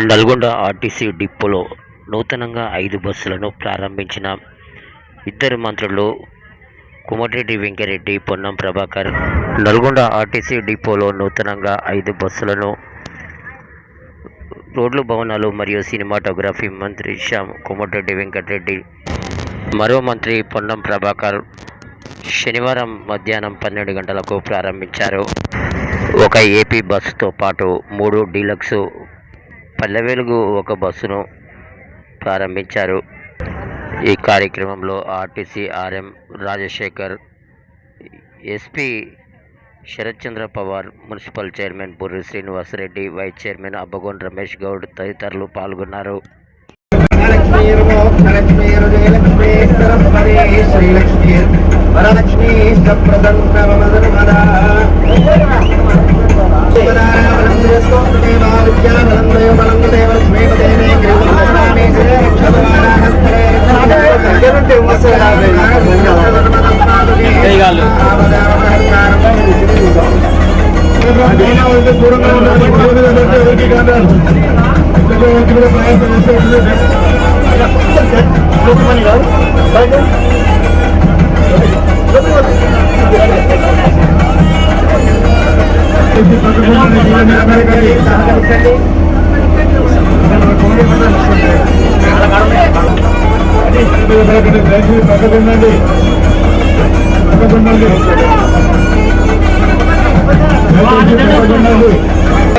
Nalgonda RTC డిపోలో నూతనంగా ఐదు బస్సులను ప్రారంభించిన ఇద్దరు మంత్రులు కుమటిరెడ్డి వెంకరెడ్డి పొన్నం ప్రభాకర్. నల్గొండ ఆర్టీసీ డిపోలో నూతనంగా ఐదు బస్సులను రోడ్లు భవనాలు మరియు సినిమాటోగ్రఫీ మంత్రి శ్యామ్ కుమటిరెడ్డి వెంకటరెడ్డి మరో మంత్రి పొన్నం ప్రభాకర్ శనివారం మధ్యాహ్నం పన్నెండు గంటలకు ప్రారంభించారు. ఒక ఏపీ బస్సుతో పాటు మూడు డీలక్స్ పల్లె వెలుగు ఒక బస్సును ప్రారంభించారు. ఈ కార్యక్రమంలో RTC RM Rajasekhar SP Sarathchandra Pawar municipal chairman Burri Srinivasareddy vice chairman Abbagon Ramesh Goud తదితరులు పాల్గొన్నారు. వరలక్ష్మి పక్కకుండండి పక్కకుండండి పక్కకుండండి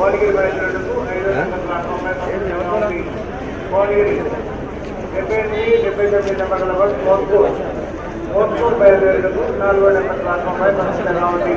భువనగిరి బయలుదేరుటకు ఐదు గంటల ప్లాట్ఫామ్ పై పంపించడం ఉంది. భువనగిరి డెబ్బై ఎనిమిది డెబ్బై తొమ్మిది నెంబర్ల మోత్కూర్ మోత్కూర్ నాలుగో నెంబర్ ప్లాట్ఫామ్ పై పంపించడం ఉంది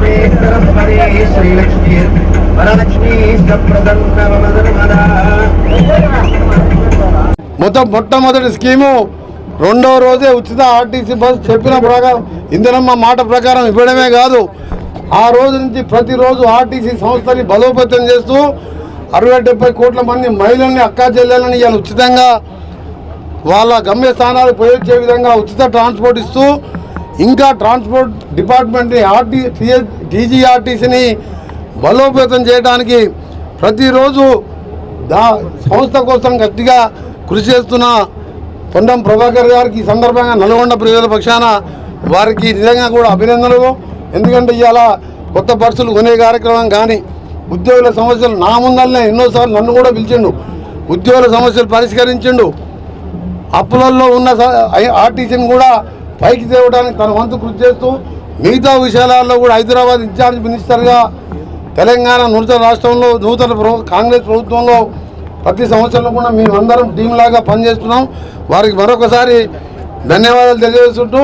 అమ్మ- శ్రీలక్ష్మీ వరలక్ష్మీ మొత్తం మొట్టమొదటి స్కీము రెండో రోజే ఉచిత ఆర్టీసీ బస్ చెప్పిన ప్రకారం ఇందనమ్మ మాట ప్రకారం ఇవ్వడమే కాదు. ఆ రోజు నుంచి ప్రతిరోజు ఆర్టీసీ సంస్థని బలోపేతం చేస్తూ అరవై డెబ్బై కోట్ల మంది మహిళల్ని అక్కా చెల్లెలని ఇవాళ ఉచితంగా. వాళ్ళ గమ్యస్థానాలు పోయొచ్చే విధంగా ఉచిత ట్రాన్స్పోర్ట్ ఇస్తూ ఇంకా ట్రాన్స్పోర్ట్ డిపార్ట్మెంట్ని ఆర్టీ టీజీఆర్టీసీని బలోపేతం చేయడానికి ప్రతిరోజు దా సంస్థ కోసం గట్టిగా కృషి చేస్తున్న పొన్నం ప్రభాకర్ గారికి ఈ సందర్భంగా నల్గొండ ప్రజల పక్షాన వారికి నిజంగా కూడా అభినందనలు. ఎందుకంటే ఇవాళ కొత్త బస్సులు కొనే కార్యక్రమం కానీ ఉద్యోగుల సమస్యలు నా ముందరనే ఎన్నోసార్లు నన్ను కూడా పిలిచిండు. ఉద్యోగుల సమస్యలు పరిష్కరించిండు. అప్పులలో ఉన్న స- ఐ- ఆర్టీసీని కూడా పైకి తేవడానికి తన వంతు కృషి చేస్తూ మిగతా విషయాలలో కూడా హైదరాబాద్ ఇన్ఛార్జ్ మినిస్టర్గా తెలంగాణ నూతన రాష్ట్రంలో నూతన కాంగ్రెస్ ప్రభుత్వంలో ప్రతి సంవత్సరంలో కూడా మేమందరం టీం లాగా పనిచేస్తున్నాం. వారికి మరొకసారి ధన్యవాదాలు తెలియజేస్తుంటూ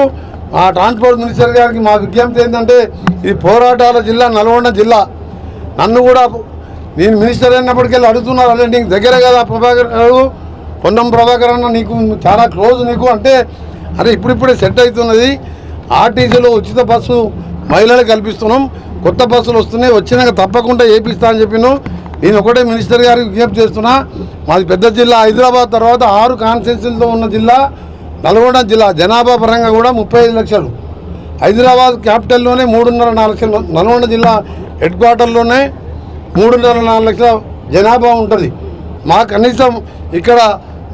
ఆ ట్రాన్స్పోర్ట్ మినిస్టర్ గారికి మా విజ్ఞప్తి ఏంటంటే ఇది పోరాటాల జిల్లా నల్గొండ జిల్లా నన్ను కూడా నేను మినిస్టర్ అయినప్పటికెళ్ళి అడుగుతున్నారు. అంటే నీకు దగ్గర కదా ప్రభాకర్ గారు పొన్నం ప్రభాకర్ అన్న నీకు చాలా క్లోజ్ నీకు. అంటే అరే ఇప్పుడిప్పుడే సెట్ అవుతున్నది. ఆర్టీసీలో ఉచిత బస్సు మహిళలకు కల్పిస్తున్నాం. కొత్త బస్సులు వస్తున్నాయి. వచ్చినాక తప్పకుండా వేపిస్తా అని చెప్పిను. నేను ఒకటే మినిస్టర్ గారికి విజ్ఞప్తి చేస్తున్నా. మాది పెద్ద జిల్లా. హైదరాబాద్ తర్వాత ఆరు కాన్స్టిట్యూన్సీలతో ఉన్న జిల్లా. నల్గొండ జిల్లా. జనాభా పరంగా కూడా ముప్పై ఐదు లక్షలు. హైదరాబాద్ క్యాపిటల్లోనే మూడున్నర నాలుగు లక్షలు. నల్గొండ జిల్లా హెడ్ క్వార్టర్లోనే మూడున్నర నాలుగు లక్షల జనాభా ఉంటుంది. మా కనీసం ఇక్కడ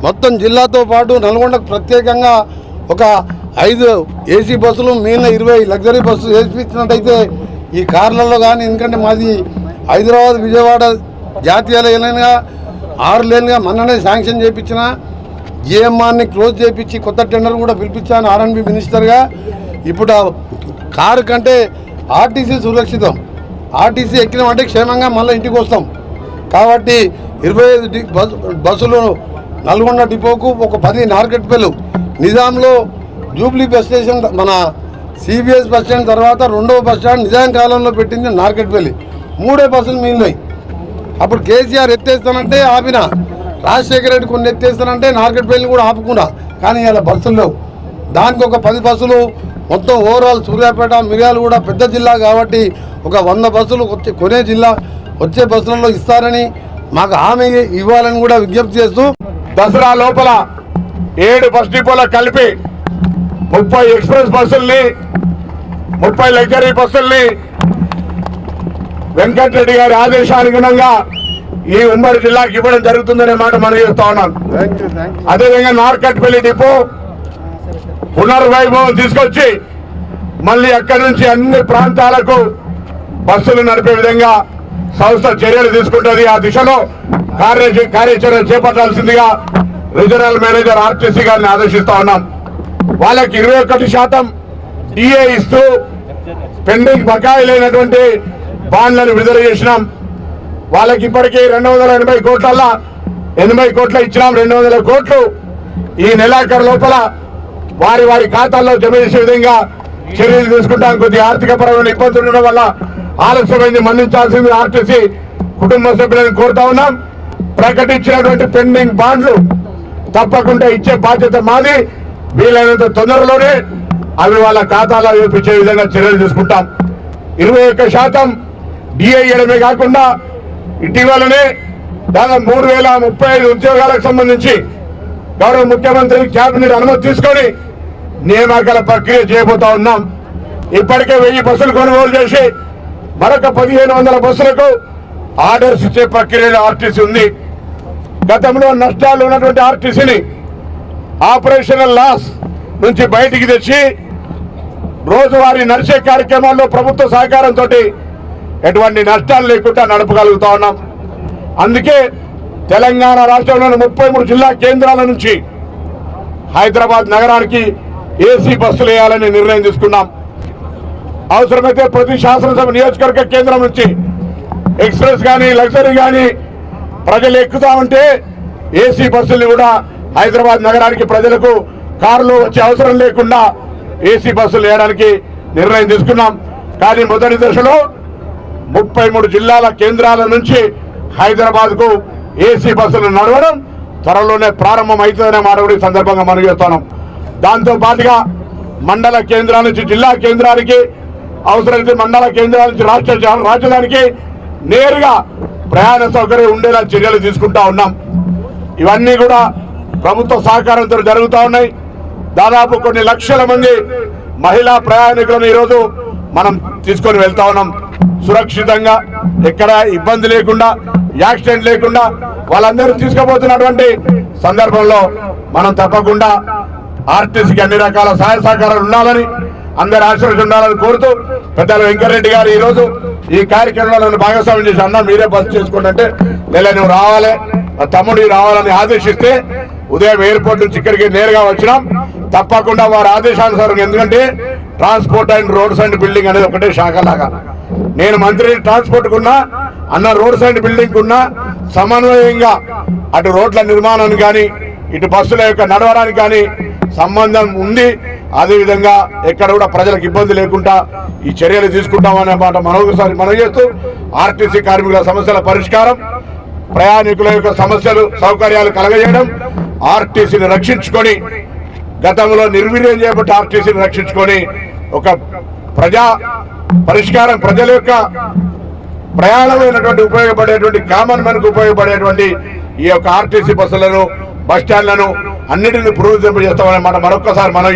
మొత్తం జిల్లాతో పాటు నల్గొండకు ప్రత్యేకంగా ఒక ఐదు ఏసీ బస్సులు మిగిలిన ఇరవై లగ్జరీ బస్సులు వేసిపించినట్టయితే ఈ కార్లలో కానీ ఎందుకంటే మాది హైదరాబాద్ విజయవాడ జాతీయ లేన్గా ఆరు లేన్గా మొన్ననే శాంక్షన్ చేయించిన జిఎంఆర్ని క్లోజ్ చేయించి కొత్త టెండర్ కూడా పిలిపించాను ఆర్ఎన్బి మినిస్టర్గా. ఇప్పుడు కారు కంటే ఆర్టీసీ సురక్షితం. ఆర్టీసీ ఎక్కినామంటే క్షేమంగా మళ్ళీ ఇంటికి వస్తాం. కాబట్టి ఇరవై ఐదు డి- బస్సులు నల్గొండ డిపోకు ఒక పది నార్కెట్పల్లి నిజాంలో జూబ్లీ బస్ స్టేషన్ మన సిబిఎస్ బస్ స్టాండ్ తర్వాత రెండవ బస్ స్టాండ్ నిజాం కాలంలో పెట్టింది నార్కెట్పల్లి మూడే బస్సులు మిగిలినాయి. అప్పుడు కేసీఆర్ ఎత్తేస్తానంటే ఆపిన. రాజశేఖర రెడ్డి కొన్ని ఎత్తేస్తానంటే నార్కెట్పల్లి కూడా ఆపకుండా కానీ ఇలా బస్సులు లేవు. దానికి ఒక పది బస్సులు మొత్తం ఓవరాల్ సూర్యాపేట మిర్యాలు కూడా పెద్ద జిల్లా కాబట్టి ఒక వంద బస్సులు వచ్చే కొనే జిల్లా వచ్చే బస్సులలో ఇస్తారని మాకు హామీ ఇవ్వాలని కూడా విజ్ఞప్తి చేస్తూ దసరా లోపల ఏడు బస్ డిపోల కలిపి ముప్పై ఎక్స్ప్రెస్ బస్సుల్ని ముప్పై లగ్జరీ బస్సుల్ని వెంకటరెడ్డి గారి ఆదేశానుగుణంగా ఈ ఉమ్మడి జిల్లాకి ఇవ్వడం జరుగుతుందనే మాట మనం చేస్తా ఉన్నాం. అదేవిధంగా నార్కట్పల్లి డిపో పునర్వైభవం తీసుకొచ్చి మళ్ళీ అక్కడి నుంచి అన్ని ప్రాంతాలకు బస్సులు నడిపే విధంగా సంస్థ చర్యలు తీసుకుంటుంది. ఆ దిశలో కార్య కార్యాచరణ చేపట్టాల్సిందిగా రీజనల్ మేనేజర్ ఆర్టీసీ గారిని ఆదేశిస్తా ఉన్నాం. వాళ్ళకి ఇరవై ఒకటి శాతం డిఏ ఇస్తూ పెండింగ్ బకాయి లేనటువంటి బాండ్లను విడుదల చేసినాం. వాళ్ళకి ఇప్పటికీ రెండు వందల ఎనభై కోట్ల ఎనభై కోట్ల ఇచ్చినాం. రెండు వందల కోట్లు ఈ నెలాఖరు లోపల వారి వారి ఖాతాల్లో జమ చేసే విధంగా చర్యలు తీసుకుంటాం. కొద్దిగా ఆర్థిక పరమైన ఇబ్బందులు ఉండడం వల్ల ఆలస్యమైంది. మన్నించాల్సింది ఆర్టీసీ కుటుంబ సభ్యులను కోరుతా ఉన్నాం. ప్రకటించినటువంటి పెండింగ్ బాండ్లు తప్పకుండా ఇచ్చే బాధ్యత మాది. వీలైనంత తొందరలోనే అవి వాళ్ళ ఖాతాలో వేపించే విధంగా చర్యలు తీసుకుంటాం. ఇరవై ఒక్క శాతం డిఏ ఇవ్వడమే కాకుండా ఇటీవలనే దాదాపు మూడు వేల ముప్పై ఐదు ఉద్యోగాలకు సంబంధించి గౌరవ ముఖ్యమంత్రి క్యాబినెట్ అనుమతి తీసుకొని నియామకాల ప్రక్రియ చేయబోతా ఉన్నాం. ఇప్పటికే వెయ్యి బస్సులు కొనుగోలు చేసి మరొక పదిహేను వందల బస్సులకు ఆర్డర్స్ ఇచ్చే ప్రక్రియలో ఆర్టీసీ ఉంది. గతంలో నష్టాలు ఉన్నటువంటి ఆర్టీసీని ఆపరేషనల్ లాస్ నుంచి బయటికి తెచ్చి రోజువారీ నడిచే కార్యక్రమాల్లో ప్రభుత్వ సహకారంతో ఎటువంటి నష్టాలు లేకుండా నడపగలుగుతా ఉన్నాం. అందుకే తెలంగాణ రాష్ట్రంలోని ముప్పై మూడు జిల్లా కేంద్రాల నుంచి హైదరాబాద్ నగరానికి ఏసీ బస్సులు వేయాలని నిర్ణయం తీసుకున్నాం. అవసరమైతే ప్రతి శాసనసభ నియోజకవర్గ కేంద్రం నుంచి ఎక్స్ప్రెస్ కానీ లగ్జరీ కానీ ప్రజలు ఎక్కుతా ఉంటే ఏసీ బస్సులు కూడా హైదరాబాద్ నగరానికి ప్రజలకు కారులో వచ్చే అవసరం లేకుండా ఏసీ బస్సులు వేయడానికి నిర్ణయం తీసుకున్నాం. కానీ మొదటి దశలో ముప్పై మూడు జిల్లాల కేంద్రాల నుంచి హైదరాబాద్కు ఏసీ బస్సులు నడవడం త్వరలోనే ప్రారంభం అవుతుందనే మాట కూడా ఈ సందర్భంగా మనం చేస్తున్నాం దాంతో పాటుగా మండల కేంద్రాల నుంచి జిల్లా కేంద్రానికి అవసరమైతే మండల కేంద్రాల నుంచి రాష్ట్ర రాజధానికి నేరుగా ప్రయాణ సౌకర్యం ఉండేలా చర్యలు తీసుకుంటా ఉన్నాం. ఇవన్నీ కూడా ప్రభుత్వ సహకారంతో జరుగుతూ ఉన్నాయి. దాదాపు కొన్ని లక్షల మంది మహిళా ప్రయాణికులను ఈరోజు మనం తీసుకొని వెళ్తా ఉన్నాం. సురక్షితంగా ఎక్కడ ఇబ్బంది లేకుండా యాక్సిడెంట్ లేకుండా వాళ్ళందరూ తీసుకుపోతున్నటువంటి సందర్భంలో మనం తప్పకుండా ఆర్టీసీకి అన్ని రకాల సహాయ సహకారాలు ఉండాలని అందరి ఆశీర్వదించి ఉండాలని కోరుతూ పెద్దలు వెంకరెడ్డి గారు ఈరోజు ఈ కార్యక్రమంలో నన్ను భాగస్వామ్యం చేసి అన్న మీరే బస్ చేసుకోండి లేదా నువ్వు రావాలి మా తమ్ముడు రావాలని ఆదేశిస్తే ఉదయం ఎయిర్పోర్ట్ నుంచి ఇక్కడికి నేరుగా వచ్చినాం. తప్పకుండా వారి ఆదేశానుసారం ఎందుకంటే transport and roads and building అనేది ఒకటే శాఖ లాగా నేను మంత్రి ట్రాన్స్పోర్ట్ కున్నా అన్న రోడ్స్ అండ్ బిల్డింగ్ కున్నా సమన్వయంగా అటు రోడ్ల నిర్మాణానికి కానీ ఇటు బస్సుల యొక్క నడవడానికి కానీ సంబంధం ఉంది. అదేవిధంగా ఎక్కడ కూడా ప్రజలకు ఇబ్బంది లేకుండా ఈ చర్యలు తీసుకుంటామనే మాట మరొకసారి మనం చేస్తూ ఆర్టీసీ కార్మికుల సమస్యల పరిష్కారం ప్రయాణికుల యొక్క సమస్యలు సౌకర్యాలు కలగజేయడం ఆర్టీసీని రక్షించుకొని గతంలో నిర్వీర్యం చేయబట్టి ఆర్టీసీని రక్షించుకొని ఒక ప్రజా పరిష్కారం ప్రజల యొక్క ప్రయాణమైనటువంటి ఉపయోగపడేటువంటి కామన్ మ్యాన్ ఉపయోగపడేటువంటి ఈ యొక్క ఆర్టీసీ బస్సులను బస్ స్టాండ్లను అన్నిటిని పునరుద్ధరింపజేస్తామనే మాట మరొక్కసారి మనం